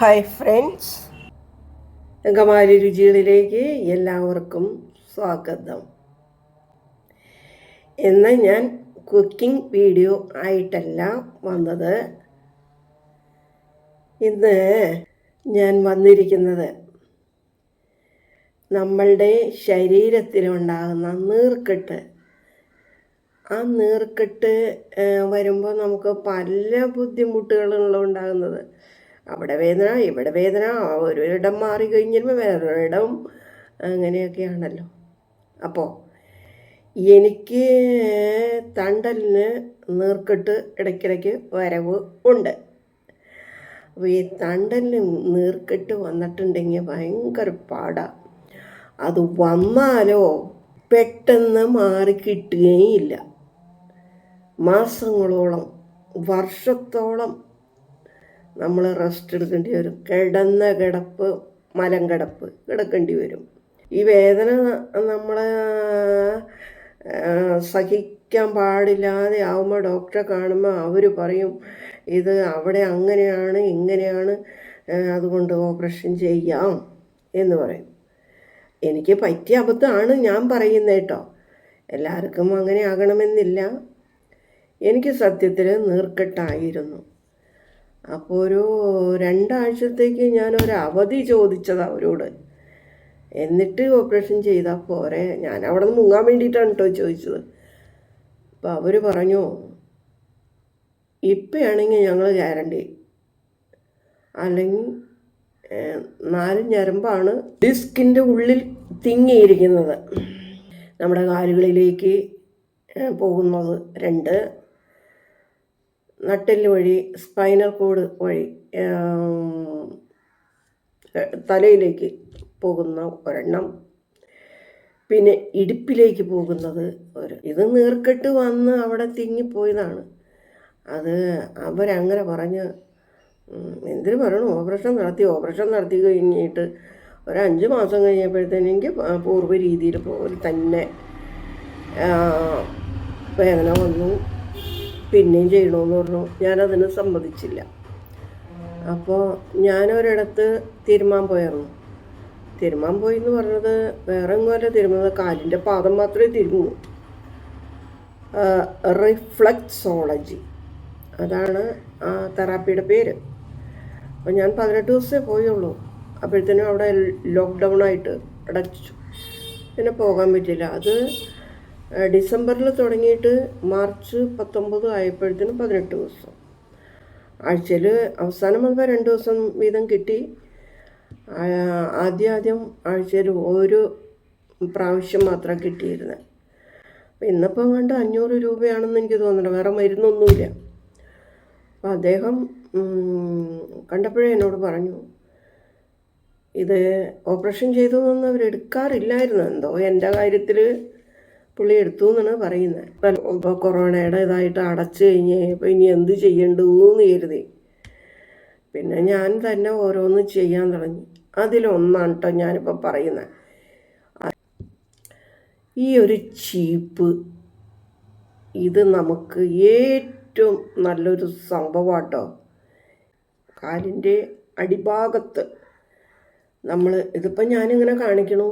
Hi friends രംഗമാലി രുചികളിലേക്ക് എല്ലാവർക്കും സ്വാഗതം. ഇന്ന് ഞാൻ കുക്കിംഗ് വീഡിയോ ആയിട്ടല്ല വന്നത്. ഇന്ന് ഞാൻ വന്നിരിക്കുന്നത് നമ്മളുടെ ശരീരത്തിലുണ്ടാകുന്ന നീർക്കെട്ട്. ആ നീർക്കെട്ട് വരുമ്പോൾ നമുക്ക് പല ബുദ്ധിമുട്ടുകളുള്ള ഉണ്ടാകുന്നത്. അവിടെ വേദന ഇവിടെ വേദന ഒരിടം മാറി കഴിഞ്ഞിരുമ്പോൾ വേറൊരിടം അങ്ങനെയൊക്കെയാണല്ലോ. അപ്പോൾ എനിക്ക് തണ്ടലിന് നീർക്കെട്ട് ഇടയ്ക്കിടയ്ക്ക് വരവ് ഉണ്ട്. അപ്പോൾ ഈ തണ്ടലിന് നീർക്കെട്ട് വന്നിട്ടുണ്ടെങ്കിൽ ഭയങ്കര പാടാണ് അത് വന്നാലോ പെട്ടെന്ന് മാറി കിട്ടുകയും ഇല്ല മാസങ്ങളോളം വർഷത്തോളം നമ്മൾ റെസ്റ്റ് എടുക്കേണ്ടി വരും. കിടന്ന കിടപ്പ് മലം കിടപ്പ് കിടക്കേണ്ടി വരും. ഈ വേദന നമ്മൾ സഹിക്കാൻ പാടില്ലാതെ ആവുമ്പോൾ ഡോക്ടറെ കാണുമ്പോൾ അവർ പറയും ഇത് അവിടെ അങ്ങനെയാണ് ഇങ്ങനെയാണ് അതുകൊണ്ട് ഓപ്പറേഷൻ ചെയ്യാം എന്ന് പറയും. എനിക്ക് പറ്റിയ അബദ്ധമാണ് ഞാൻ പറയുന്നത് കേട്ടോ എല്ലാവർക്കും അങ്ങനെ ആകണമെന്നില്ല. എനിക്ക് സത്യത്തിൽ നീർക്കെട്ടായിരുന്നു. അപ്പോൾ ഒരു രണ്ടാഴ്ചത്തേക്ക് ഞാനൊരു അവധി ചോദിച്ചത് അവരോട്. എന്നിട്ട് ഓപ്പറേഷൻ ചെയ്താൽ പോരെ. ഞാൻ അവിടെ നിന്ന് മുങ്ങാൻ വേണ്ടിയിട്ടാണ് കേട്ടോ ചോദിച്ചത്. അപ്പോൾ അവർ പറഞ്ഞു ഇപ്പോഴാണെങ്കിൽ ഞങ്ങൾ ഗ്യാരണ്ടി അല്ലെങ്കിൽ നാല് ഞരമ്പാണ് ഡിസ്കിന്റെ ഉള്ളിൽ തിങ്ങിയിരിക്കുന്നത്. നമ്മുടെ കാലുകളിലേക്ക് പോകുന്നത് രണ്ട് നട്ടെല്ല് വഴി സ്പൈനൽ കോഡ് വഴി തലയിലേക്ക് പോകുന്ന ഒരെണ്ണം. പിന്നെ ഇടുപ്പിലേക്ക് പോകുന്നത് ഒരു ഇത് നീർക്കെട്ട് വന്ന് അവിടെ തിങ്ങിപ്പോയതാണ് അത് അവരങ്ങനെ പറഞ്ഞ് എന്തിനു പറയണു? ഓപ്പറേഷൻ നടത്തി ഓപ്പറേഷൻ നടത്തി കഴിഞ്ഞിട്ട് ഒരു അഞ്ച് മാസം കഴിഞ്ഞപ്പോഴത്തേനെങ്കിൽ പൂർവ രീതിയിൽ പോലെ തന്നെ വേദന വന്നു. പിന്നെയും ചെയ്യണമെന്ന് പറഞ്ഞു. ഞാനതിന് സമ്മതിച്ചില്ല. അപ്പോൾ ഞാനൊരിടത്ത് തിരുമാൻ പോയിരുന്നു തിരുമാൻ പോയി എന്ന് പറഞ്ഞത് വേറെ എങ്ങോല്ല തിരുമുന്നത് കാലിന്റെ പാദം മാത്രമേ തിരുമൂ. റിഫ്ലക്സോളജി. അതാണ് ആ തെറാപ്പിയുടെ പേര്. അപ്പോൾ ഞാൻ പതിനെട്ട് ദിവസമേ പോയുള്ളൂ. അപ്പോഴത്തേനും അവിടെ ലോക്ക്ഡൗൺ ആയിട്ട് അടച്ചു. പിന്നെ പോകാൻ പറ്റില്ല അത് ഡിസംബറിൽ തുടങ്ങിയിട്ട് മാർച്ച് പത്തൊമ്പത് ആയപ്പോഴത്തേനും പതിനെട്ട് ദിവസം. ആഴ്ചയിൽ അവസാനം വന്നപ്പോൾ രണ്ട് ദിവസം വീതം കിട്ടി. ആദ്യം ആദ്യം ആഴ്ചയിൽ ഒരു പ്രാവശ്യം മാത്രം കിട്ടിയിരുന്നത് അപ്പം ഇന്നിപ്പം കണ്ട് അഞ്ഞൂറ് രൂപയാണെന്ന് എനിക്ക് തോന്നുന്നുണ്ട്. വേറെ മരുന്നൊന്നുമില്ല. അപ്പം അദ്ദേഹം കണ്ടപ്പോഴേ എന്നോട് പറഞ്ഞു ഇത് ഓപ്പറേഷൻ ചെയ്തു എന്നൊന്നും അവരെടുക്കാറില്ലായിരുന്നു. എന്തോ എന്റെ കാര്യത്തിൽ പുള്ളി എടുത്തു എന്നാണ് പറയുന്നത് ഇപ്പോൾ കൊറോണയുടെ ഇതായിട്ട് അടച്ചു കഴിഞ്ഞ് ഇപ്പോൾ ഇനി എന്ത് ചെയ്യണ്ടു കരുതി. പിന്നെ ഞാൻ തന്നെ ഓരോന്ന് ചെയ്യാൻ തുടങ്ങി. അതിലൊന്നാണ് കേട്ടോ ഞാനിപ്പോൾ പറയുന്നത് ഈ ഒരു ചീപ്പ് ഇത് നമുക്ക് ഏറ്റവും നല്ലൊരു സംഭവമാട്ടോ കാലിന്റെ അടിഭാഗത്ത് നമ്മൾ ഇതിപ്പം ഞാനിങ്ങനെ കാണിക്കണു.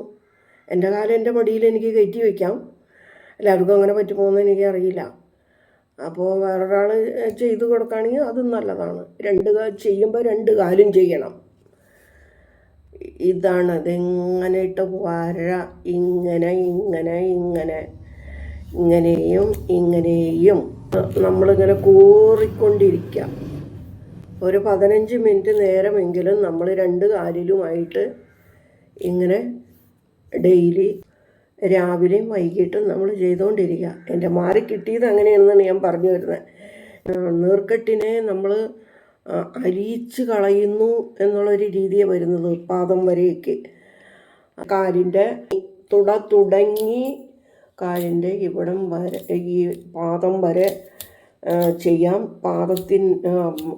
എന്റെ കാലം എന്റെ മടിയിൽ എനിക്ക് കയറ്റി വയ്ക്കാം എല്ലാവർക്കും അങ്ങനെ പറ്റുമോയെന്ന് എനിക്കറിയില്ല. അപ്പോൾ വേറൊരാൾ ചെയ്തു കൊടുക്കുകയാണെങ്കിൽ അതും നല്ലതാണ്. രണ്ട് ചെയ്യുമ്പോൾ രണ്ട് കാലും ചെയ്യണം. ഇതാണ് അതെങ്ങനെ ഇട്ട് വര ഇങ്ങനെ ഇങ്ങനെ ഇങ്ങനെ ഇങ്ങനെയും ഇങ്ങനെയും. നമ്മളിങ്ങനെ കൂറിക്കൊണ്ടിരിക്കുക ഒരു പതിനഞ്ച് മിനിറ്റ് നേരമെങ്കിലും നമ്മൾ രണ്ട് കാലിലുമായിട്ട് ഇങ്ങനെ ഡെയിലി രാവിലെയും വൈകിട്ടും നമ്മൾ ചെയ്തുകൊണ്ടിരിക്കുക. എന്റെ മാറി കിട്ടിയത് അങ്ങനെയാണെന്നാണ് ഞാൻ പറഞ്ഞു വരുന്നത്. നീർക്കെട്ടിനെ നമ്മൾ അരിയിച്ച് കളയുന്നു എന്നുള്ളൊരു രീതിയെ വരുന്നത് പാദം വരെയൊക്കെ. കാലിന്റെ തുട തുടങ്ങി കാലിന്റെ ഇവിടം വരെ ഈ പാദം വരെ ചെയ്യാം. പാദത്തിൻ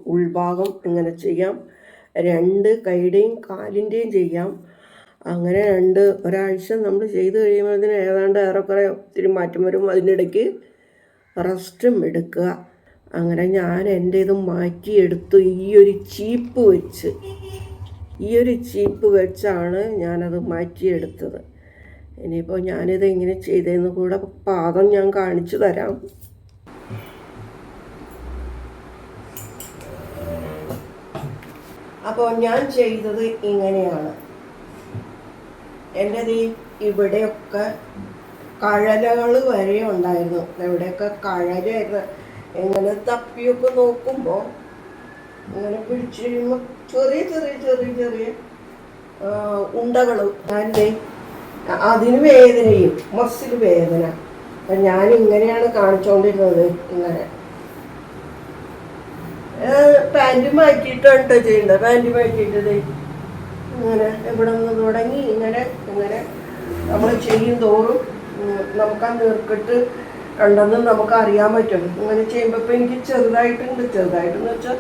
ഉൾഭാഗം ഇങ്ങനെ ചെയ്യാം. രണ്ട് കൈയുടെയും കാലിന്റെയും ചെയ്യാം. അങ്ങനെ രണ്ട് ഒരാഴ്ച നമ്മൾ ചെയ്ത് കഴിയുമ്പോഴത്തേന് ഏതാണ്ട് ഏറെക്കുറെ ഒത്തിരി മാറ്റം വരും. അതിനിടയ്ക്ക് റെസ്റ്റും എടുക്കുക. അങ്ങനെ ഞാൻ എന്റെ ഇത് മാറ്റിയെടുത്തു. ഈ ഒരു ചീപ്പ് വെച്ച് ഈ ഒരു ചീപ്പ് വെച്ചാണ് ഞാനത് മാറ്റിയെടുത്തത്. ഇനിയിപ്പോൾ ഞാനിത് എങ്ങനെ ചെയ്തതെന്ന് കൂടെ പാദം ഞാൻ കാണിച്ചു തരാം. അപ്പോൾ ഞാൻ ചെയ്തത് ഇങ്ങനെയാണ്. എന്റെ ഈ ഇവിടെയൊക്കെ കഴലകൾ വരെ ഉണ്ടായിരുന്നു. എവിടെയൊക്കെ കഴലായിരുന്നു ഇങ്ങനെ തപ്പിയൊക്കെ നോക്കുമ്പോൾ ഇങ്ങനെ പിടിച്ചു കഴിയുമ്പോൾ ചെറിയ ചെറിയ ചെറിയ ചെറിയ ഉണ്ടകൾ. ഞാൻ അതിന് വേദനയും മസിൽ വേദന. അപ്പം ഞാൻ ഇങ്ങനെയാണ് കാണിച്ചുകൊണ്ടിരുന്നത് ഇങ്ങനെ പാന്റ് മാറ്റിയിട്ടാണ് കേട്ടോ ചെയ്യേണ്ടത് പാന്റ് മാറ്റിയിട്ടത് ഇങ്ങനെ ഇവിടെ നിന്ന് തുടങ്ങി ഇങ്ങനെ ഇങ്ങനെ നമ്മൾ ചെയ്യും തോറും നമുക്ക് ആ നീർക്കെട്ട് ഉണ്ടെന്ന് നമുക്ക് അറിയാൻ പറ്റും. ഇങ്ങനെ ചെയ്യുമ്പോൾ ഇപ്പം എനിക്ക് ചെറുതായിട്ടുണ്ട്. ചെറുതായിട്ടെന്ന് വെച്ചാൽ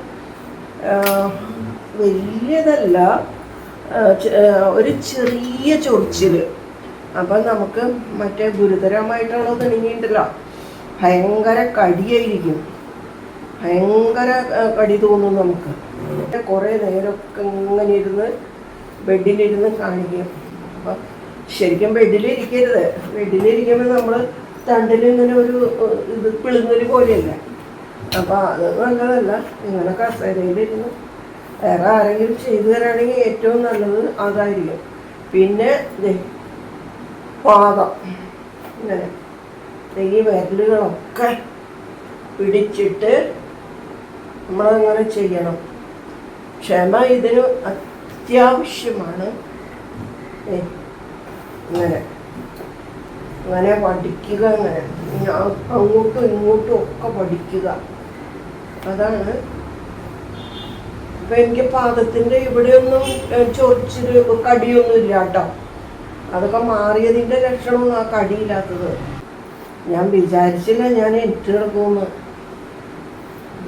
വലിയതല്ല ഒരു ചെറിയ ചൊറിച്ചിൽ അപ്പം നമുക്ക് മറ്റേ ഗുരുതരമായിട്ടാണോ ഇണങ്ങിയിട്ടില്ല ഭയങ്കര കടിയായിരിക്കും. ഭയങ്കര കടി തോന്നും നമുക്ക്. കുറേ നേരമൊക്കെ ഇങ്ങനെ ഇരുന്ന് ബെഡിലിരുന്ന് കാണിക്കും അപ്പം ശരിക്കും ബെഡിലിരിക്കരുത്. ബെഡിലിരിക്കുമ്പോൾ നമ്മൾ തണ്ടിൽ ഇങ്ങനെ ഒരു ഇത് പിളുങ്ങൽ പോലെയല്ല? അപ്പോൾ അത് നല്ലതല്ല. ഇങ്ങനെ കസേരയിലിരുന്ന് വേറെ ആരെങ്കിലും ചെയ്തു തരാണെങ്കിൽ ഏറ്റവും നല്ലത് അതായിരിക്കും. പിന്നെ പാദം. ഇങ്ങനെ ഈ വിരലുകളൊക്കെ പിടിച്ചിട്ട് നമ്മളങ്ങനെ ചെയ്യണം. ക്ഷമ ഇതിന് അത്യാവശ്യമാണ്. ഇങ്ങനെ അങ്ങനെ പഠിക്കുക അങ്ങനെ അങ്ങോട്ടും ഇങ്ങോട്ടും ഒക്കെ പഠിക്കുക. അതാണ്. ഇപ്പൊ എനിക്ക് പാദത്തിന്റെ ഇവിടെയൊന്നും ഏ, ചൊറിച്ചിൽ കടിയൊന്നും ഇല്ല കേട്ടോ അതൊക്കെ മാറിയതിന്റെ ലക്ഷണമൊന്നും ആ കടിയില്ലാത്തത് ഞാൻ വിചാരിച്ചില്ല ഞാൻ എനിക്ക് കിടക്കുമെന്ന്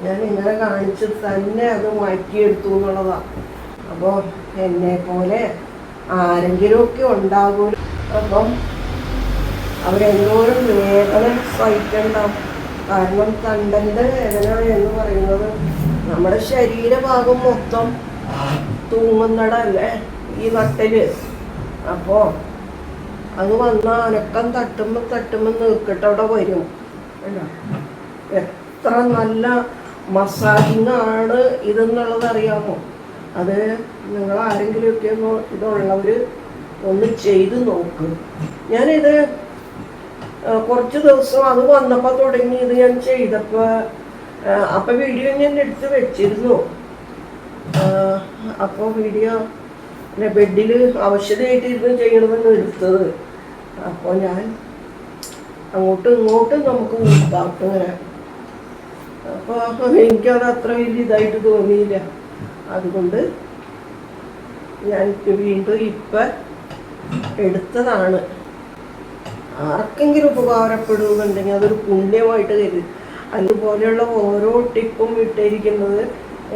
ഞാൻ ഇങ്ങനെ കാണിച്ച് തന്നെ അത് മാറ്റിയെടുത്തു എന്നുള്ളതാ. അപ്പോൾ എന്നെ പോലെ ആരെങ്കിലും ആരെങ്കിലുമൊക്കെ ഉണ്ടാകും അപ്പം അവരെന്തോരം വേദന സഹിക്കണ്ടാവും കാരണം തണ്ടന്റെ വേദന എന്ന് പറയുന്നത്. നമ്മുടെ ശരീരഭാഗം മൊത്തം തൂങ്ങുന്നടല്ലേ ഈ നട്ടൽ? അപ്പോ അത് വന്ന അനക്കം തട്ടുമ്പോൾ തട്ടുമ്പോൾ നീക്കിട്ട് അവിടെ വരും? എത്ര നല്ല മസാജിങ് ആണ് ഇതെന്നുള്ളത് അറിയാമോ? അത് നിങ്ങൾ ആരെങ്കിലുമൊക്കെ ഇതുള്ളവർ ഒന്ന് ചെയ്ത് നോക്ക്. ഞാനിത് കുറച്ച് ദിവസം അത് വന്നപ്പോൾ തുടങ്ങി ഇത് ഞാൻ ചെയ്തപ്പോൾ അപ്പോൾ വീഡിയോ ഞാൻ എടുത്ത് വെച്ചിരുന്നു. അപ്പോൾ വീഡിയോ ബെഡിൽ ആവശ്യതയായിട്ട് ചെയ്യണമെന്ന് എടുത്തത്. അപ്പോൾ ഞാൻ അങ്ങോട്ടും ഇങ്ങോട്ടും നമുക്ക് ഊട്ടാം ഇങ്ങനെ. അപ്പോൾ എനിക്കത് അത്ര വലിയ ഇതായിട്ട് തോന്നിയില്ല. അതുകൊണ്ട് ഞാൻ വീണ്ടും ഇപ്പം എടുത്തതാണ്. ആർക്കെങ്കിലും ഉപകാരപ്പെടുന്നുണ്ടെങ്കിൽ അതൊരു പുണ്യമായിട്ട് കരുതി. അതുപോലെയുള്ള ഓരോ ടിപ്പും ഇട്ടിരിക്കുന്നത്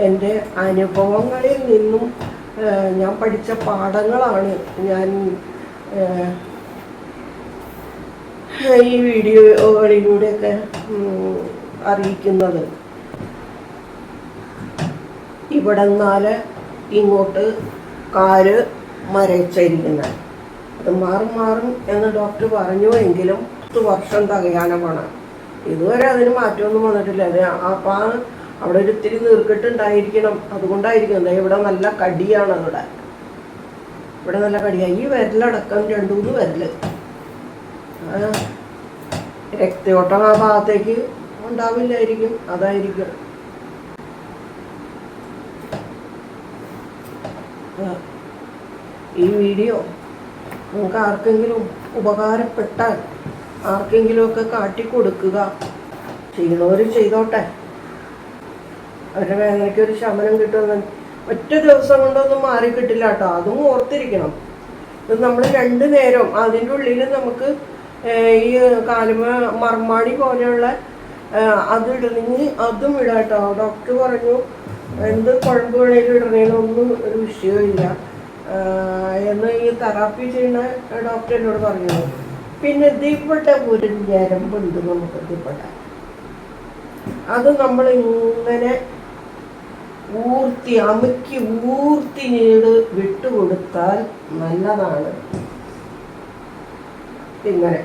എന്റെ അനുഭവങ്ങളിൽ നിന്നും ഞാൻ പഠിച്ച പാഠങ്ങളാണ്. ഞാൻ ഈ വീഡിയോകളിലൂടെയൊക്കെ അറിയിക്കുന്നത്. ഇവിടെ നിന്നാൽ ഇങ്ങോട്ട് കാൽ മരച്ചിരിക്കുന്നത് അത് മാറും മാറും എന്ന് ഡോക്ടർ പറഞ്ഞു എങ്കിലും പത്ത് വർഷം തകയാനമാണ്. ഇതുവരെ അതിന് മാറ്റമൊന്നും വന്നിട്ടില്ല. അത് അപ്പം ആ അവിടെ ഒരു ഇത്തിരി നീർക്കെട്ടുണ്ടായിരിക്കണം. അതുകൊണ്ടായിരിക്കും. ഇവിടെ നല്ല കടിയാണ് അവിടെ. ഇവിടെ നല്ല കടിയാണ് ഈ വിരലടക്കം രണ്ടു മൂന്ന് വിരൽ രക്തയോട്ടം ആ ഭാഗത്തേക്ക് ഉണ്ടാവില്ലായിരിക്കും. അതായിരിക്കും. ഈ വീഡിയോ നിങ്ങൾക്ക് ആർക്കെങ്കിലും ഉപകാരപ്പെട്ടാൽ ആർക്കെങ്കിലുമൊക്കെ കാട്ടിക്കൊടുക്കുക. ചെയ്യണവർ ചെയ്തോട്ടെ. അവരുടെ വേദനയ്ക്ക് ഒരു ശമനം കിട്ടുമെന്ന് ഒറ്റ ദിവസം കൊണ്ടൊന്നും മാറി കിട്ടില്ല കേട്ടോ. അതും ഓർത്തിരിക്കണം. ഇത് നമ്മൾ രണ്ട് നേരം അതിന്റെ ഉള്ളിൽ നമുക്ക് ഈ കാലുമ മർമാണി പോലെയുള്ള അതിടുന്നെങ്കിൽ അത് അതും ഇടാം കേട്ടോ ഡോക്ടർ പറഞ്ഞു എന്ത് കുഴമ്പ് വേണേലും ഒന്നും ഒരു വിഷയമില്ല എന്ന് ഈ തെറാപ്പി ചെയ്യുന്ന ഡോക്ടർ എന്നോട് പറഞ്ഞു. പിന്നെ ദീപട്ട ഒരു ഞരമ്പുണ്ട് നമുക്ക് ദീപട്ട അത് നമ്മൾ ഇങ്ങനെ ഊർത്തി അമുക്കി ഊർത്തി നീട് വിട്ടുകൊടുത്താൽ നല്ലതാണ്. ഇങ്ങനെ.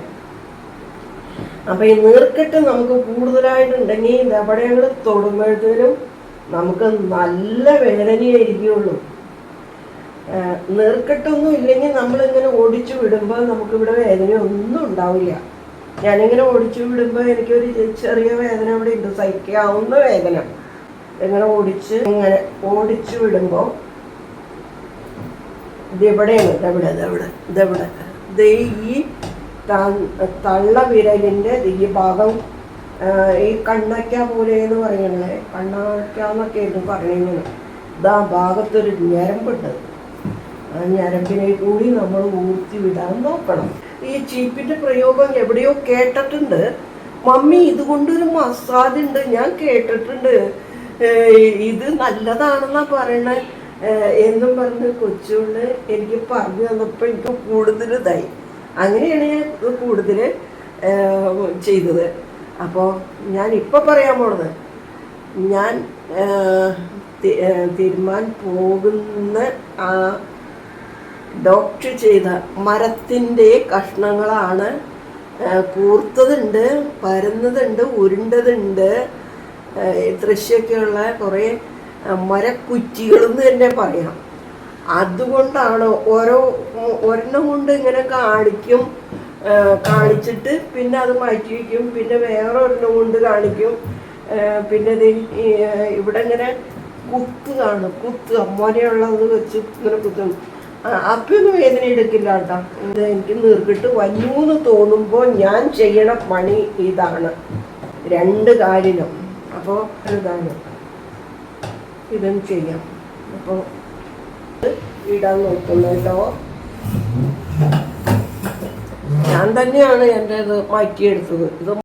അപ്പൊ ഈ നീർക്കെട്ട് നമുക്ക് കൂടുതലായിട്ടുണ്ടെങ്കിൽ ഞങ്ങൾ തൊടുമ്പോഴത്തേനും നമുക്ക് നല്ല വേദനയായിരിക്കുള്ളൂ. നീർക്കെട്ടൊന്നും ഇല്ലെങ്കിൽ നമ്മളിങ്ങനെ ഓടിച്ചു വിടുമ്പോൾ നമുക്കിവിടെ വേദന ഒന്നും ഉണ്ടാവില്ല. ഞാനിങ്ങനെ ഓടിച്ചു വിടുമ്പോൾ എനിക്കൊരു ചെറിയ വേദന അവിടെ ഉണ്ട് സഹിക്കാവുന്ന വേദന. ഇങ്ങനെ ഓടിച്ച് ഇങ്ങനെ ഓടിച്ചു വിടുമ്പോൾ ഇതെവിടെയാണ് ഇതെവിടെ ഇതെവിടെ ഇതെവിടെ ഇത് ഈ തള്ള വിരലിന്റെ ഈ ഭാഗം ഈ കണ്ണയ്ക്ക പോലെ എന്ന് പറയണേ. കണ്ണയ്ക്ക എന്നൊക്കെ ആയിരുന്നു പറയുന്നത്. ഇതാ ഭാഗത്തൊരു ഞരമ്പുണ്ട്. ആ ഞരമ്പിനെ കൂടി നമ്മൾ ഊർത്തി വിടാൻ നോക്കണം. ഈ ചീപ്പിന്റെ പ്രയോഗം എവിടെയോ കേട്ടിട്ടുണ്ട്. മമ്മി ഇതുകൊണ്ടൊരു മസാജ് ഉണ്ട് ഞാൻ കേട്ടിട്ടുണ്ട്. ഇത് നല്ലതാണെന്നാ പറയണേ. എന്നും പറഞ്ഞ് കൊച്ചുകൊണ്ട് എനിക്ക് പറഞ്ഞു തന്നപ്പോൾ എനിക്ക് കൂടുതൽ ഇതായി. അങ്ങനെയാണ് ഞാൻ കൂടുതൽ ചെയ്തത്. അപ്പോൾ ഞാൻ ഇപ്പോൾ പറയാൻ പോണത്. ഞാൻ തിരുമാൻ പോകുന്ന ആ ഡോക്ടർ ചെയ്ത മരത്തിന്റെ കഷ്ണങ്ങളാണ് കൂർത്തതുണ്ട് പരന്നതുണ്ട് ഉരുണ്ടതുണ്ട് ദൃശ്യമൊക്കെയുള്ള കുറേ മരക്കുറ്റികളെന്ന് തന്നെ പറയാം. അതുകൊണ്ടാണ് ഓരോ ഒരെണ്ണം കൊണ്ട് ഇങ്ങനെ കാണിക്കും കാണിച്ചിട്ട് പിന്നെ അത് മാറ്റി വയ്ക്കും. പിന്നെ വേറെ ഒരെണ്ണം കൊണ്ട് കാണിക്കും. പിന്നെ ഇവിടെ ഇങ്ങനെ കുത്ത് കാണും. കുത്ത് അമ്മോനെയുള്ളത് വെച്ച് ഇങ്ങനെ കുത്തും. അപ്പൊന്നും വേദന എടുക്കില്ല കേട്ടോ. ഇത് എനിക്ക് നീർക്കിട്ട് വന്നൂന്ന് തോന്നുമ്പോൾ ഞാൻ ചെയ്യണ പണി ഇതാണ്. രണ്ട് കാലിലും അപ്പോൾ ഇതാണ്. ഇതും ചെയ്യാം. അപ്പോൾ ഇടാൻ നോക്കുന്നു ഞാൻ തന്നെയാണ് എന്റെ ഇത് മാറ്റിയെടുത്തത്. ഇത്